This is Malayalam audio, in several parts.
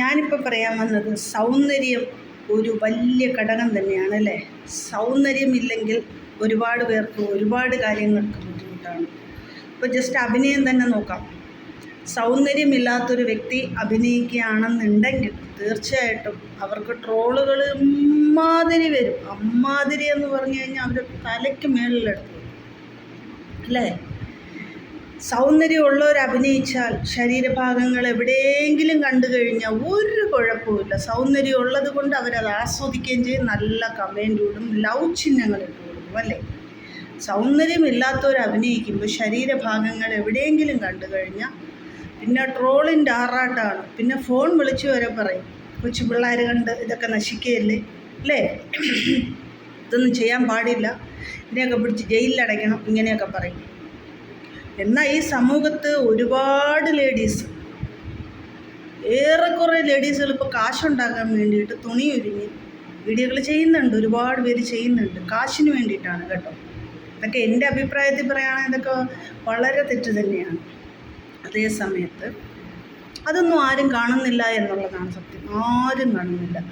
ഞാനിപ്പോൾ പറയാൻ വന്നത് സൗന്ദര്യം ഒരു വലിയ ഘടകം തന്നെയാണ് അല്ലേ? സൗന്ദര്യമില്ലെങ്കിൽ ഒരുപാട് പേർക്ക് ഒരുപാട് കാര്യങ്ങൾക്ക് ബുദ്ധിമുട്ടാണ്. ഇപ്പോൾ ജസ്റ്റ് അഭിനയം തന്നെ നോക്കാം. സൗന്ദര്യമില്ലാത്തൊരു വ്യക്തി അഭിനയിക്കുകയാണെന്നുണ്ടെങ്കിൽ തീർച്ചയായിട്ടും അവർക്ക് ട്രോളുകൾ അമ്മാതിരി വരും. അമ്മാതിരി എന്ന് പറഞ്ഞു കഴിഞ്ഞാൽ അവർ തലയ്ക്ക് മേളിലെടുത്തു അല്ലേ? സൗന്ദര്യമുള്ളവർ അഭിനയിച്ചാൽ ശരീരഭാഗങ്ങൾ എവിടെയെങ്കിലും കണ്ടു കഴിഞ്ഞാൽ ഒരു കുഴപ്പമില്ല സൗന്ദര്യം ഉള്ളത് കൊണ്ട് അവരത് ആസ്വദിക്കുകയും ചെയ്യും. നല്ല കമന്റ് ഇടും ലവ് ചിഹ്നങ്ങൾ ഇട്ട് അല്ലേ? സൗന്ദര്യമില്ലാത്തവർ അഭിനയിക്കുമ്പോൾ ശരീരഭാഗങ്ങൾ എവിടെയെങ്കിലും കണ്ടു കഴിഞ്ഞാൽ പിന്നെ ട്രോളിന്റെ ആറാട്ടാണ്. പിന്നെ ഫോൺ വിളിച്ചു വരെ പറയും. കൊച്ചു പിള്ളേർ കണ്ട് ഇതൊക്കെ നശിക്കുകയല്ലേ? അല്ലേ? ഇതൊന്നും ചെയ്യാൻ പാടില്ല. ഇതിനെയൊക്കെ പിടിച്ച് ജയിലിലടയ്ക്കണം. ഇങ്ങനെയൊക്കെ പറയും. എന്നാൽ ഈ സമൂഹത്ത് ഒരുപാട് ലേഡീസ് ഏറെക്കുറെ ലേഡീസുകൾ ഇപ്പോൾ കാശുണ്ടാക്കാൻ വേണ്ടിയിട്ട് തുണി ഒരുങ്ങി വീഡിയോകൾ ചെയ്യുന്നുണ്ട്. ഒരുപാട് പേര് ചെയ്യുന്നുണ്ട്. കാശിന് വേണ്ടിയിട്ടാണ് കേട്ടോ. ഇതൊക്കെ എന്റെ അഭിപ്രായത്തിൽ പറയുകയാണെങ്കിൽ ഇതൊക്കെ വളരെ തെറ്റ് തന്നെയാണ്. അതേ സമയത്ത് അതൊന്നും ആരും കാണുന്നില്ല എന്നുള്ളതാണ് സത്യം. ആരും കാണുന്നില്ല.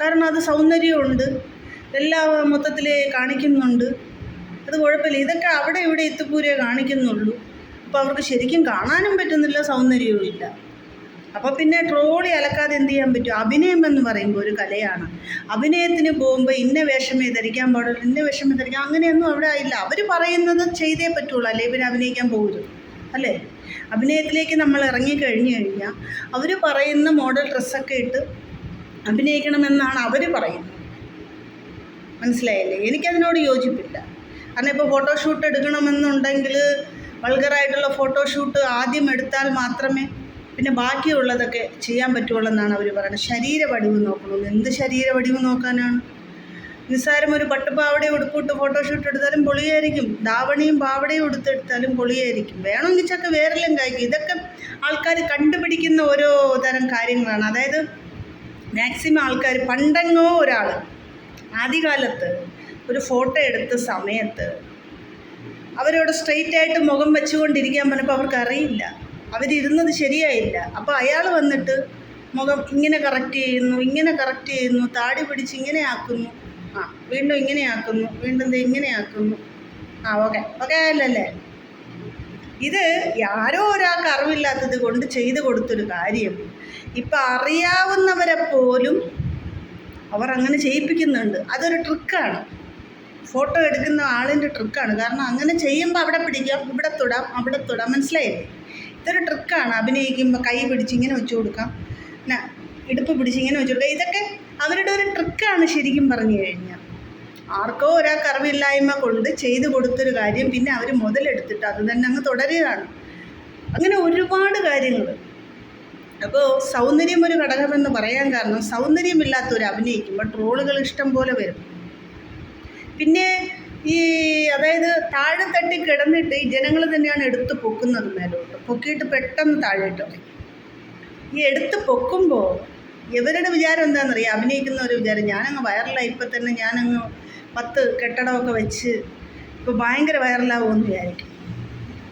കാരണം അത് സൗന്ദര്യമുണ്ട്. എല്ലാ മൊത്തത്തിൽ കാണിക്കുന്നുണ്ട്. അത് കുഴപ്പമില്ല. ഇതൊക്കെ അവിടെ ഇവിടെ എത്തിപ്പൂരെ കാണിക്കുന്നുള്ളൂ. അപ്പോൾ അവർക്ക് ശരിക്കും കാണാനും പറ്റുന്നില്ല സൗന്ദര്യവും ഇല്ല. അപ്പോൾ പിന്നെ ട്രോളി അലക്കാതെ എന്ത് ചെയ്യാൻ പറ്റും? അഭിനയം എന്ന് പറയുമ്പോൾ ഒരു കലയാണ്. അഭിനയത്തിന് പോകുമ്പോൾ ഇന്ന വേഷമേ ധരിക്കാൻ പാടുള്ളൂ ഇന്ന വേഷമേ ധരിക്കാൻ അങ്ങനെയൊന്നും അവിടെ ഇല്ല. അവർ പറയുന്നത് ചെയ്തേ പറ്റുള്ളൂ അല്ലേ? പിന്നെ അഭിനയിക്കാൻ പോകരുത് അല്ലേ? അഭിനയത്തിലേക്ക് നമ്മൾ ഇറങ്ങി കഴിഞ്ഞു കഴിഞ്ഞാൽ അവർ പറയുന്ന മോഡൽ ഡ്രസ്സൊക്കെ ഇട്ട് അഭിനയിക്കണമെന്നാണ് അവർ പറയുന്നത്. മനസ്സിലായില്ലേ? എനിക്കതിനോട് യോജിപ്പില്ല. കാരണം ഇപ്പോൾ ഫോട്ടോഷൂട്ട് എടുക്കണമെന്നുണ്ടെങ്കിൽ വൾഗറായിട്ടുള്ള ഫോട്ടോഷൂട്ട് ആദ്യം എടുത്താൽ മാത്രമേ പിന്നെ ബാക്കിയുള്ളതൊക്കെ ചെയ്യാൻ പറ്റുള്ളൂ എന്നാണ് അവർ പറയുന്നത് ശരീര വടിവ് നോക്കണമെന്ന് എന്ത് ശരീര വടിവ് നോക്കാനാണ്? നിസ്സാരം ഒരു പട്ടുപാവടയും ഉടുപ്പിട്ട് ഫോട്ടോഷൂട്ട് എടുത്താലും പൊളിയായിരിക്കും. ധാവണിയും പാവടയും ഉടുത്തെടുത്താലും പൊളിയായിരിക്കും. വേണമെങ്കിൽ ചക്ക വേറെല്ലാം കഴിക്കും. ഇതൊക്കെ ആൾക്കാർ കണ്ടുപിടിക്കുന്ന ഓരോ തരം കാര്യങ്ങളാണ്. അതായത് മാക്സിമം ആൾക്കാർ പണ്ടെങ്ങോ ഒരാൾ ആദ്യകാലത്ത് ഒരു ഫോട്ടോ എടുത്ത സമയത്ത് അവരോട് സ്ട്രെയിറ്റ് ആയിട്ട് മുഖം വെച്ചുകൊണ്ടിരിക്കാൻ പറഞ്ഞപ്പോൾ അവർക്ക് അറിയില്ല അവരിരുന്നത് ശരിയായില്ല. അപ്പോൾ അയാൾ വന്നിട്ട് മുഖം ഇങ്ങനെ കറക്റ്റ് ചെയ്യുന്നു ഇങ്ങനെ കറക്റ്റ് ചെയ്യുന്നു താടി പിടിച്ച് ഇങ്ങനെ ആക്കുന്നു. ആ വീണ്ടും ഇങ്ങനെ ആക്കുന്നു വീണ്ടും ഇങ്ങനെ ആക്കുന്നു. ആ ഓക്കെ ഓക്കെ അല്ലല്ലേ ഇത് ആരോ ഒരാൾക്ക് അറിവില്ലാത്തത് കൊണ്ട് ചെയ്തു കൊടുത്തൊരു കാര്യം. ഇപ്പം അറിയാവുന്നവരെ പോലും അവർ അങ്ങനെ ചെയ്യിപ്പിക്കുന്നുണ്ട്. അതൊരു ട്രിക്കാണ് ഫോട്ടോ എടുക്കുന്ന ആളിന്റെ ട്രിക്കാണ്. കാരണം അങ്ങനെ ചെയ്യുമ്പോൾ അവിടെ പിടിക്കാം ഇവിടെ തൊടാം അവിടെ തൊടാം. മനസ്സിലായില്ലേ ഇതൊരു ട്രിക്കാണ്. അഭിനയിക്കുമ്പോൾ കൈ പിടിച്ച് ഇങ്ങനെ വെച്ചു കൊടുക്കാം. പിന്നെ ഇടുപ്പ് പിടിച്ച് ഇങ്ങനെ വെച്ചു കൊടുക്കാം. ഇതൊക്കെ അവരുടെ ഒരു ട്രിക്കാണ് ശരിക്കും പറഞ്ഞു കഴിഞ്ഞാൽ. ആർക്കോ ഒരാൾക്ക് അറിവില്ലായ്മ കൊണ്ട് ചെയ്തു കൊടുത്തൊരു കാര്യം പിന്നെ അവർ മുതലെടുത്തിട്ട് അത് തന്നെ അങ്ങ് തുടരുകയാണ്. അങ്ങനെ ഒരുപാട് കാര്യങ്ങൾ അപ്പോൾ സൗന്ദര്യം ഒരു ഘടകമെന്ന് പറയാൻ കാരണം സൗന്ദര്യമില്ലാത്തവർ അഭിനയിക്കുമ്പോൾ ട്രോളുകൾ ഇഷ്ടം പോലെ വരും. പിന്നെ ഈ അതായത് താഴെ തട്ടി കിടന്നിട്ട് ഈ ജനങ്ങൾ തന്നെയാണ് എടുത്ത് പൊക്കുന്നത് മേലോട്ട്. പൊക്കിയിട്ട് പെട്ടെന്ന് താഴെ ഇട്ടു ഈ എടുത്ത് പൊക്കുമ്പോൾ ഇവരുടെ വിചാരം എന്താണെന്നറിയാം? അഭിനയിക്കുന്ന ഒരു വിചാരം. ഞാനങ്ങ് വൈറലായി. ഇപ്പം തന്നെ ഞാനങ്ങ് പത്ത് കെട്ടിടമൊക്കെ വെച്ച് ഇപ്പോൾ ഭയങ്കര വൈറലാവുമെന്ന് വിചാരിക്കും.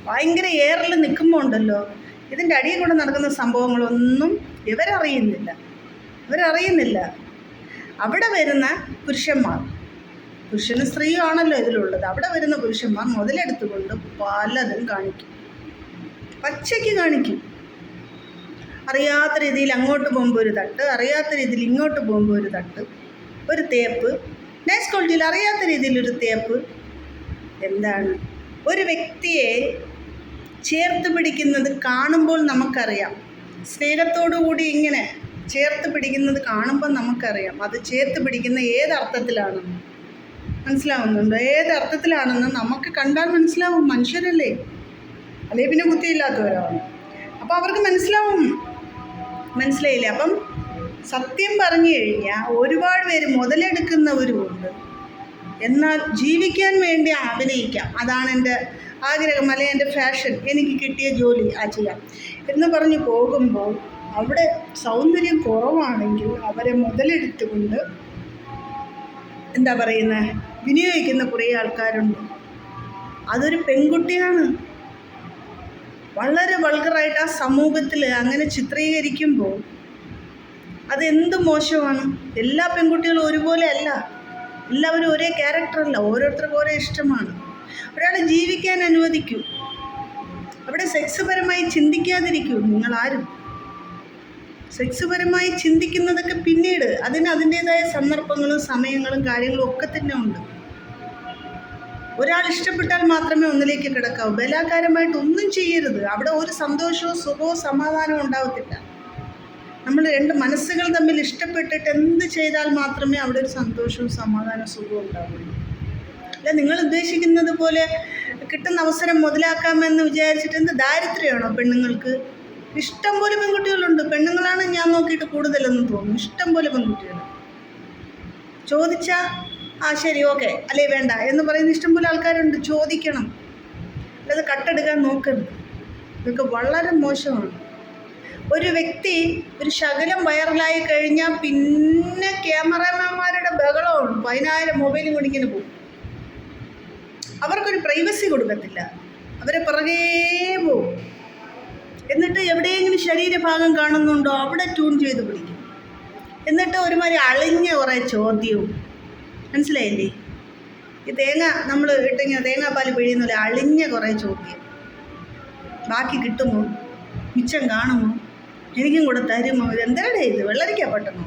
ഭയങ്കര എയറിൽ നിൽക്കുമ്പോൾ ഉണ്ടല്ലോ. ഇതിന്റെ അടിയിൽ കൂടെ നടക്കുന്ന സംഭവങ്ങളൊന്നും ഇവരറിയുന്നില്ല. ഇവരറിയുന്നില്ല. അവിടെ വരുന്ന പുരുഷന്മാർ. പുരുഷനും സ്ത്രീയാണല്ലോ ഇതിലുള്ളത്. അവിടെ വരുന്ന പുരുഷന്മാർ മുതലെടുത്തുകൊണ്ട് പലതും കാണിക്കും. പച്ചയ്ക്ക് കാണിക്കും. അറിയാത്ത രീതിയിൽ അങ്ങോട്ട് പോകുമ്പോൾ ഒരു തട്ട് അറിയാത്ത രീതിയിൽ ഇങ്ങോട്ട് പോകുമ്പോൾ ഒരു തട്ട് ഒരു തേപ്പ്. നൈസ് ക്വാളിറ്റിയിൽ അറിയാത്ത രീതിയിൽ ഒരു തേപ്പ്. എന്താണ്? ഒരു വ്യക്തിയെ ചേർത്ത് പിടിക്കുന്നത് കാണുമ്പോൾ നമുക്കറിയാം. സ്നേഹത്തോടു കൂടി ഇങ്ങനെ ചേർത്ത് പിടിക്കുന്നത് കാണുമ്പോൾ നമുക്കറിയാം. അത് ചേർത്ത് പിടിക്കുന്ന ഏത് അർത്ഥത്തിലാണെന്ന് മനസ്സിലാവുന്നുണ്ടോ? ഏത് അർത്ഥത്തിലാണെന്ന് നമുക്ക് കണ്ടാൽ മനസ്സിലാവും. മനുഷ്യരല്ലേ? അല്ലേ പിന്നെ ബുദ്ധിയില്ലാത്തവരാണ്. അപ്പോൾ അവർക്ക് മനസ്സിലാവും. മനസ്സിലായില്ലേ? അപ്പം സത്യം പറഞ്ഞു കഴിഞ്ഞാൽ ഒരുപാട് പേര് മുതലെടുക്കുന്നവരുമുണ്ട്. എന്നാൽ ജീവിക്കാൻ വേണ്ടി അഭിനയിക്കാം അതാണ് എന്റെ ആഗ്രഹം അല്ലെ എന്റെ ഫാഷൻ. എനിക്ക് കിട്ടിയ ജോലി ആ ചെയ്യാം എന്ന് പറഞ്ഞ് പോകുമ്പോൾ അവിടെ സൗന്ദര്യം കുറവാണെങ്കിൽ അവരെ മുതലെടുത്തുകൊണ്ട് എന്താ പറയുന്നത് വിനിയോഗിക്കുന്ന കുറേ ആൾക്കാരുണ്ട്. അതൊരു പെൺകുട്ടിയാണ്. വളരെ വൾഗറായിട്ട് ആ സമൂഹത്തിൽ അങ്ങനെ ചിത്രീകരിക്കുമ്പോൾ അതെന്ത് മോശമാണ്? എല്ലാ പെൺകുട്ടികളും ഒരുപോലെ അല്ല. എല്ലാവരും ഒരേ ക്യാരക്ടറല്ല ഓരോരുത്തർക്കും ഓരോ ഇഷ്ടമാണ്. ഒരാളെ ജീവിക്കാൻ അനുവദിക്കൂ. അവിടെ സെക്സ് പരമായി ചിന്തിക്കാതിരിക്കൂ നിങ്ങളാരും. സെക്സ് പരമായി ചിന്തിക്കുന്നതൊക്കെ പിന്നീട് അതിന് അതിന്റെതായ സന്ദർഭങ്ങളും സമയങ്ങളും കാര്യങ്ങളും ഒക്കെ തന്നെ ഉണ്ട്. ഒരാൾ ഇഷ്ടപ്പെട്ടാൽ മാത്രമേ ഒന്നിലേക്ക് കിടക്കാവൂ. ബലാകാരമായിട്ട് ഒന്നും ചെയ്യരുത്. അവിടെ ഒരു സന്തോഷവും സുഖവും സമാധാനവും ഉണ്ടാവത്തില്ല. നമ്മൾ രണ്ട് മനസ്സുകൾ തമ്മിൽ ഇഷ്ടപ്പെട്ടിട്ട് എന്ത് ചെയ്താൽ മാത്രമേ അവിടെ ഒരു സന്തോഷവും സമാധാനവും സുഖവും ഉണ്ടാവുള്ളൂ. അല്ല നിങ്ങൾ ഉദ്ദേശിക്കുന്നത് പോലെ കിട്ടുന്ന അവസരം മുതലാക്കാമെന്ന് വിചാരിച്ചിട്ട് എന്ത് ദാരിദ്ര്യമാണോ പെണ്ണുങ്ങൾക്ക്? ഇഷ്ടം പോലെ പെൺകുട്ടികളുണ്ട്. പെണ്ണുങ്ങളാണ് ഞാൻ നോക്കിയിട്ട് കൂടുതലെന്ന് തോന്നുന്നു. ഇഷ്ടം പോലെ പെൺകുട്ടികൾ ചോദിച്ചാൽ ആ ശരി ഓക്കെ. അല്ലേ വേണ്ട. എന്ന് പറയുന്ന ഇഷ്ടംപോലെ ആൾക്കാരുണ്ട്. ചോദിക്കണം. അല്ലാതെ കട്ടെടുക്കാൻ നോക്കരുത്. ഇതൊക്കെ വളരെ മോശമാണ്. ഒരു വ്യക്തി ഒരു ശകലം വൈറലായി കഴിഞ്ഞാൽ പിന്നെ ക്യാമറാമാന്മാരുടെ ബഹളമാണ്. പതിനായിരം മൊബൈലും ഇങ്ങനെ പോകും. അവർക്കൊരു പ്രൈവസി കൊടുക്കത്തില്ല. അവരെ പിറകേ പോവും എന്നിട്ട് എവിടെയെങ്കിലും ശരീരഭാഗം കാണുന്നുണ്ടോ അവിടെ ട്യൂൺ ചെയ്ത് പിടിക്കും. എന്നിട്ട് ഒരുമാതിരി അളിഞ്ഞ കുറേ ചോദ്യവും മനസ്സിലായില്ലേ? ഈ തേങ്ങ നമ്മൾ ഇട്ടിങ്ങനെ തേങ്ങാപ്പാൽ പിഴിയുന്നില്ല അളിഞ്ഞ കുറേ ചോദ്യം ബാക്കി കിട്ടുമോ? മിച്ചം കാണുമോ? എനിക്കും കൂടെ തരുമോ? ഇതെന്താടേ ഇത്? വെള്ളരിക്ക പെട്ടെന്നോ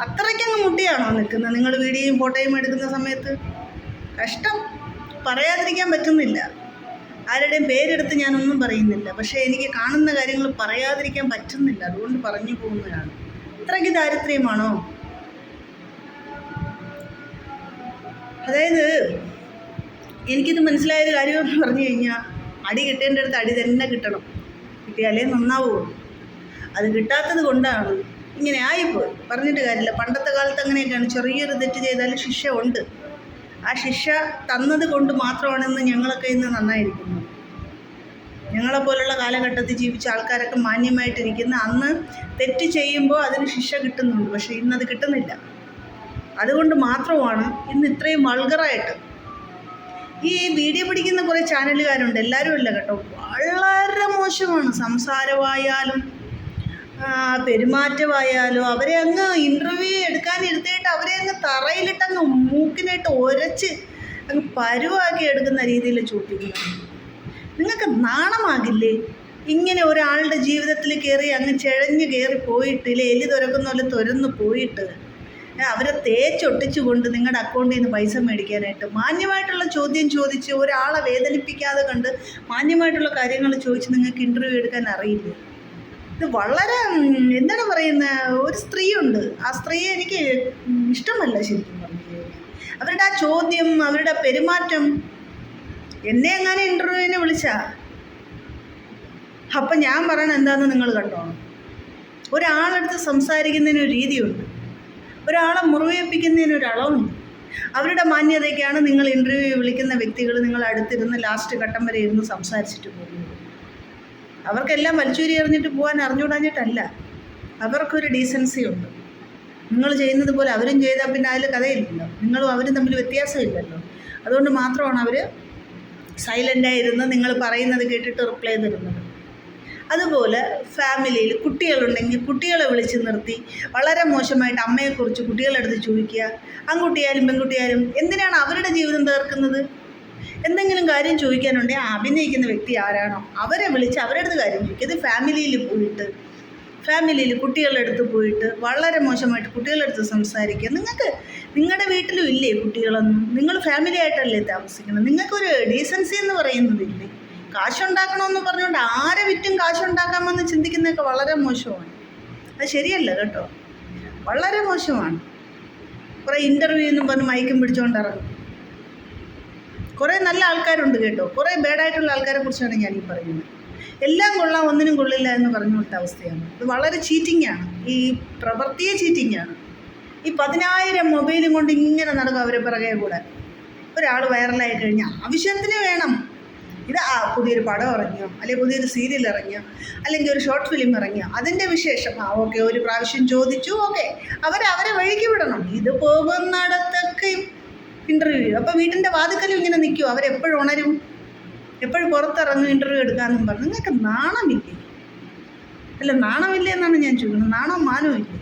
അത്രയ്ക്കങ്ങ് മുട്ടിയാണോ നിൽക്കുന്നത് നിങ്ങൾ വീഡിയോയും ഫോട്ടോയും എടുക്കുന്ന സമയത്ത്? കഷ്ടം. പറയാതിരിക്കാൻ പറ്റുന്നില്ല. ആരുടെയും പേരെടുത്ത് ഞാനൊന്നും പറയുന്നില്ല. പക്ഷേ എനിക്ക് കാണുന്ന കാര്യങ്ങൾ പറയാതിരിക്കാൻ പറ്റുന്നില്ല. അതുകൊണ്ട് പറഞ്ഞു പോകുന്നതാണ്. ഇത്രയ്ക്ക് ദാരിദ്ര്യമാണോ? അതായത് എനിക്കിത് മനസ്സിലായൊരു കാര്യം പറഞ്ഞു കഴിഞ്ഞാൽ അടി കിട്ടേണ്ട അടുത്ത് അടി തന്നെ കിട്ടണം. കിട്ടിയാലേ നന്നാവുള്ളൂ. അത് കിട്ടാത്തത് കൊണ്ടാണ് ഇങ്ങനെ ആയിപ്പോയി. പറഞ്ഞിട്ട് കാര്യമില്ല. പണ്ടത്തെ കാലത്ത് അങ്ങനെയൊക്കെയാണ്. ചെറിയൊരു തെറ്റ് ചെയ്താൽ ശിക്ഷ ഉണ്ട്. ആ ശിക്ഷ തന്നത് കൊണ്ട് മാത്രമാണ് ഇന്ന് ഞങ്ങളൊക്കെ ഇന്ന് നന്നായിരിക്കുന്നത് ഞങ്ങളെപ്പോലുള്ള കാലഘട്ടത്തിൽ ജീവിച്ച ആൾക്കാരൊക്കെ മാന്യമായിട്ടിരിക്കുന്ന അന്ന് തെറ്റ് ചെയ്യുമ്പോൾ അതിന് ശിക്ഷ കിട്ടുന്നുണ്ട്. പക്ഷേ ഇന്നത് കിട്ടുന്നില്ല. അതുകൊണ്ട് മാത്രമാണ് ഇന്ന് ഇത്രയും വൾഗറായിട്ട് ഈ വീഡിയോ പിടിക്കുന്ന കുറേ ചാനലുകാരുണ്ട് എല്ലാവരും അല്ല കേട്ടോ. വളരെ മോശമാണ്. സംസാരമായാലും പെരുമാറ്റമായാലും അവരെ അങ്ങ് ഇന്റർവ്യൂ എടുത്തിട്ട് അവരെ അങ്ങ് തറയിലിട്ട് അങ്ങ് മൂക്കിനായിട്ട് ഒരച്ച് അങ്ങ് പരുവാക്കി എടുക്കുന്ന രീതിയിൽ ചൂട്ടിക്കുന്നു നിങ്ങൾക്ക് നാണമാകില്ലേ? ഇങ്ങനെ ഒരാളുടെ ജീവിതത്തിൽ കയറി അങ്ങ് ചെഴഞ്ഞ് കയറി പോയിട്ട് ഇല്ലേ എലി തുരക്കുന്ന പോലെ തുരന്ന് പോയിട്ട് അവരെ തേച്ചൊട്ടിച്ചു കൊണ്ട് നിങ്ങളുടെ അക്കൗണ്ടിൽ നിന്ന് പൈസ മേടിക്കാനായിട്ട് മാന്യമായിട്ടുള്ള ചോദ്യം ചോദിച്ച് ഒരാളെ വേദനിപ്പിക്കാതെ കണ്ട് മാന്യമായിട്ടുള്ള കാര്യങ്ങൾ ചോദിച്ച് നിങ്ങൾക്ക് ഇന്റർവ്യൂ എടുക്കാൻ അറിയില്ല? ഇത് വളരെ എന്താണ് പറയുന്ന ഒരു സ്ത്രീയുണ്ട്. ആ സ്ത്രീയെ എനിക്ക് ഇഷ്ടമല്ല ശരിക്കും അവരുടെ ആ ചോദ്യം അവരുടെ പെരുമാറ്റം എന്നെ എങ്ങനെ ഇന്റർവ്യൂവിന് വിളിച്ചാ? അപ്പം ഞാൻ പറയണ എന്താണെന്ന് നിങ്ങൾ കണ്ടോ? ഒരാളെടുത്ത് സംസാരിക്കുന്നതിന് ഒരു രീതിയുണ്ട്. ഒരാളെ മുറിവേൽപ്പിക്കുന്നതിന് ഒരളവുണ്ട് അവരുടെ മാന്യതയ്ക്കാണ് നിങ്ങൾ ഇന്റർവ്യൂ വിളിക്കുന്ന വ്യക്തികൾ നിങ്ങൾ അടുത്തിരുന്ന് ലാസ്റ്റ് ഘട്ടം വരെ ഇരുന്ന് സംസാരിച്ചിട്ട് പോകുന്നത്. അവർക്കെല്ലാം വലിച്ചൂരി എറിഞ്ഞിട്ട് പോകാൻ അറിഞ്ഞുകൂടാഞ്ഞിട്ടല്ല. അവർക്കൊരു ഡീസൻസി ഉണ്ട്. നിങ്ങൾ ചെയ്യുന്നത് പോലെ അവരും ചെയ്താൽ പിന്നെ അതിൽ കഥയില്ലല്ലോ. നിങ്ങളും അവരും തമ്മിൽ വ്യത്യാസമില്ലല്ലോ. അതുകൊണ്ട് മാത്രമാണ് അവർ സൈലന്റായിരുന്ന് നിങ്ങൾ പറയുന്നത് കേട്ടിട്ട് റിപ്ലൈ തരുന്നത്. അതുപോലെ ഫാമിലിയിൽ കുട്ടികളുണ്ടെങ്കിൽ കുട്ടികളെ വിളിച്ച് നിർത്തി വളരെ മോശമായിട്ട് അമ്മയെക്കുറിച്ച് കുട്ടികളെടുത്ത് ചോദിക്കുക. ആൺകുട്ടിയായാലും പെൺകുട്ടിയായാലും എന്തിനാണ് അവരുടെ ജീവിതം തീർക്കുന്നത് എന്തെങ്കിലും കാര്യം ചോദിക്കാനുണ്ടെങ്കിൽ ആ അഭിനയിക്കുന്ന വ്യക്തി ആരാണോ അവരെ വിളിച്ച് അവരുടെ അടുത്ത് കാര്യം ചോദിക്കുക. ഇത് ഫാമിലിയിൽ പോയിട്ട് ഫാമിലിയിൽ കുട്ടികളുടെ അടുത്ത് പോയിട്ട് വളരെ മോശമായിട്ട് കുട്ടികളുടെ അടുത്ത് സംസാരിക്കുക. നിങ്ങൾക്ക് നിങ്ങളുടെ വീട്ടിലും ഇല്ലേ കുട്ടികളൊന്നും? നിങ്ങൾ ഫാമിലി ആയിട്ടല്ലേ താമസിക്കുന്നത്? നിങ്ങൾക്കൊരു ഡീസൻസി എന്ന് പറയുന്നതില്ലേ? കാശുണ്ടാക്കണമെന്ന് പറഞ്ഞുകൊണ്ട് ആരെ വിറ്റും കാശുണ്ടാക്കാമെന്ന് ചിന്തിക്കുന്നതൊക്കെ വളരെ മോശമാണ്. അത് ശരിയല്ല കേട്ടോ. വളരെ മോശമാണ്. കുറേ ഇന്റർവ്യൂ എന്നും പറഞ്ഞ് മയക്കും പിടിച്ചുകൊണ്ട് ഇറങ്ങും. കുറേ നല്ല ആൾക്കാരുണ്ട് കേട്ടോ. കുറേ ബാഡായിട്ടുള്ള ആൾക്കാരെ കുറിച്ചാണ് ഞാൻ ഈ പറയുന്നത്. എല്ലാം കൊള്ളാം ഒന്നിനും കൊള്ളില്ല എന്ന് പറഞ്ഞു കൊടുത്ത അവസ്ഥയാണ്. ഇത് വളരെ ചീറ്റിംഗ് ആണ്. ഈ പ്രവൃത്തിയെ ചീറ്റിംഗ് ആണ്. ഈ പതിനായിരം മൊബൈലും കൊണ്ട് ഇങ്ങനെ നടക്കും അവരെ പിറകെ കൂടെ. ഒരാൾ വൈറലായി കഴിഞ്ഞാൽ ആവശ്യത്തിന് വേണം. ഇത് ആ പുതിയൊരു പടം ഇറങ്ങിയോ? അല്ലെങ്കിൽ പുതിയൊരു സീരിയൽ ഇറങ്ങിയോ? അല്ലെങ്കിൽ ഒരു ഷോർട്ട് ഫിലിം ഇറങ്ങിയോ? അതിന്റെ വിശേഷം. ആ ഓക്കെ ഒരു പ്രാവശ്യം ചോദിച്ചു. ഓക്കെ അവരെ വഴിക്ക് വിടണം. ഇത് പോകുന്നിടത്തൊക്കെ ഇന്റർവ്യൂ അപ്പോൾ വീട്ടിന്റെ വാതുക്കൽ ഇങ്ങനെ നിൽക്കുമോ അവരെപ്പോഴും ഉണരും. എപ്പോഴും പുറത്തിറങ്ങും ഇന്റർവ്യൂ എടുക്കാമെന്നും പറഞ്ഞു. നിങ്ങൾക്ക് നാണമില്ലേ? അല്ല നാണമില്ലേ എന്നാണ് ഞാൻ ചോദിക്കുന്നത്. നാണോ മാനോ ഇല്ലേ?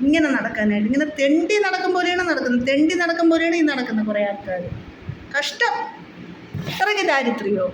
ഇങ്ങനെ നടക്കാനായിട്ട്. ഇങ്ങനെ തെണ്ടി നടക്കും പോലെയാണ് നടക്കുന്നത്. തെണ്ടി നടക്കും പോലെയാണ് ഈ നടക്കുന്നത് കുറേ ആൾക്കാർ കഷ്ടം. ഇത്രയ്ക്ക് ദാരിദ്ര്യമോ?